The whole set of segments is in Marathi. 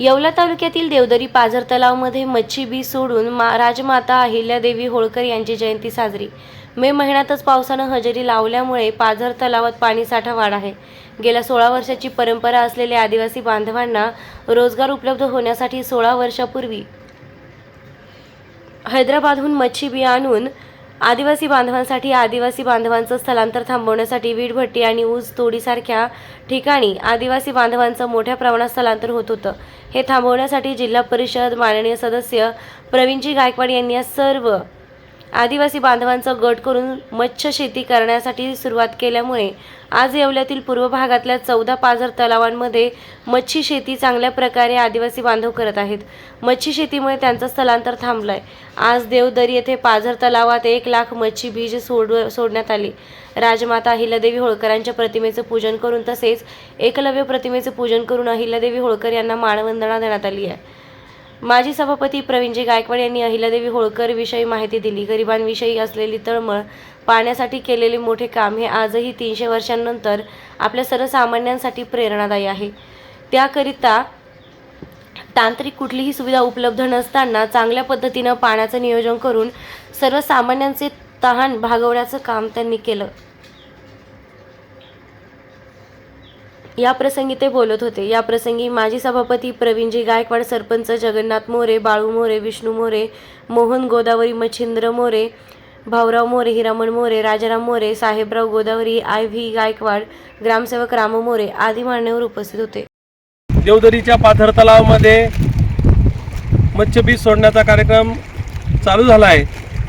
येवला तालुक्यातील देवदरी पाझर तलावमध्ये मच्छी बी सोडून मा राजमाता अहिल्यादेवी होळकर यांची जयंती साजरी. मे महिन्यातच पावसानं हजेरी लावल्यामुळे पाझर तलावात पाणीसाठा वाढ आहे. गेल्या सोळा वर्षाची परंपरा असलेल्या आदिवासी बांधवांना रोजगार उपलब्ध होण्यासाठी सोळा वर्षापूर्वी हैदराबादहून मच्छी बी आणून आदिवासी बांधवांसाठी आदिवासी बांधवांचं स्थलांतर थांबवण्यासाठी वीटभट्टी आणि ऊस तोडीसारख्या ठिकाणी आदिवासी बांधवांचं मोठ्या प्रमाणात स्थलांतर होत होतं. हे थांबवण्यासाठी जिल्हा परिषद माननीय सदस्य प्रवीणजी गायकवाड यांनी या सर्व आदिवासी बांधवांचा गट करून मत्स्य शेती करण्यासाठी सुरुवात केल्यामुळे आज येवल्यातील पूर्व भागातल्या चौदा पाझर तलावांमध्ये मच्छी शेती चांगल्या प्रकारे आदिवासी बांधव करत आहेत. मच्छी शेतीमुळे त्यांचं स्थलांतर थांबलंय. आज देवदरी येथे पाझर तलावात एक लाख मच्छी बीज सोड सोडण्यात आली. राजमाता अहिल्यादेवी होळकरांच्या प्रतिमेचं पूजन करून तसेच एकलव्य प्रतिमेचं पूजन करून अहिल्यादेवी होळकर यांना मानवंदना देण्यात आली आहे. माजी सभापती प्रवीणजी गायकवाड यांनी अहिल्यादेवी होळकर विषयी माहिती दिली. गरिबांविषयी असलेली तळमळ पाण्यासाठी केलेले मोठे काम हे आजही तीनशे वर्षांनंतर आपल्या सर्वसामान्यांसाठी प्रेरणादायी आहे. त्याकरिता तांत्रिक कुठलीही सुविधा उपलब्ध नसताना चांगल्या पद्धतीनं पाण्याचं नियोजन करून सर्वसामान्यांचे तहान भागवण्याचं काम त्यांनी केलं. या प्रसंगी ते बोलत होते. या प्रसंगी माजी सभापती प्रवीणजी गायकवाड सरपंच जगन्नाथ मोरे बाळू मोरे विष्णू मोरे मोहन गोदावरी मच्छिंद्र मोरे भाऊराव मोरे हिरामण मोरे राजाराम मोरे साहेबराव गोदावरी आय व्ही गायकवाड ग्रामसेवक राम मोरे आदी मान्यवर उपस्थित होते. देवदरीच्या पाथर तलावामध्ये मत्स्यबीज सोडण्याचा कार्यक्रम चालू झाला आहे.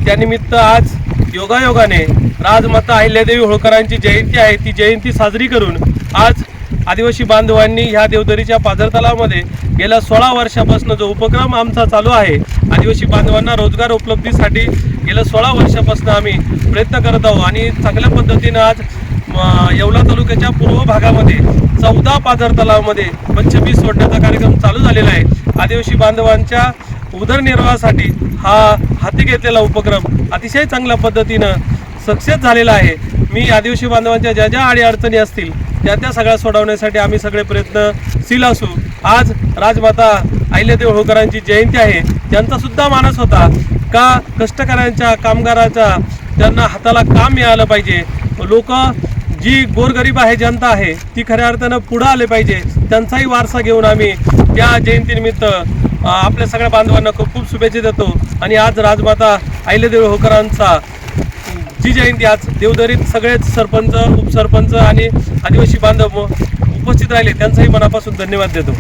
त्यानिमित्त आज योगायोगाने राजमाता अहिल्यादेवी होळकरांची जयंती आहे. ती जयंती साजरी करून आज आदिवासी बांधवांनी ह्या देवदरीच्या पाझर तलावामध्ये गेल्या सोळा वर्षापासून जो उपक्रम आमचा चालू आहे आदिवासी बांधवांना रोजगार उपलब्धीसाठी गेल्या सोळा वर्षापासून आम्ही प्रयत्न करत आहोत. आणि चांगल्या पद्धतीनं आज म, येवला तालुक्याच्या पूर्व भागामध्ये चौदा पाझर तलावामध्ये मच्छबीज सोडण्याचा कार्यक्रम चालू झालेला आहे. आदिवासी बांधवांच्या उदरनिर्वाहासाठी हा हाती घेतलेला उपक्रम अतिशय चांगल्या पद्धतीनं सक्सेस झालेला आहे. मी आदिवासी बांधवांच्या ज्या ज्या अडीअडचणी असतील त्या त्या सगळ्या सोडवण्यासाठी आम्ही सगळे प्रयत्नशील असू. आज राजमाता अहिल्यादेवी होळकरांची जयंती आहे. त्यांचा सुद्धा मानस होता का कष्टकऱ्यांच्या कामगारांच्या त्यांना हाताला काम मिळालं पाहिजे. लोक जी गोरगरीब आहे जनता आहे ती खऱ्या अर्थानं पुढं आले पाहिजे. त्यांचाही वारसा घेऊन आम्ही त्या जयंतीनिमित्त आपल्या सगळ्या बांधवांना खूप खूप शुभेच्छा देतो. आणि आज राजमाता अहिल्यादेवी होळकरांचा जी जयंती आज देवदरीत सगळेच सरपंच उपसरपंच आणि आदिवासी बांधव उपस्थित राहिले. त्यांचाही मनापासून धन्यवाद देतो.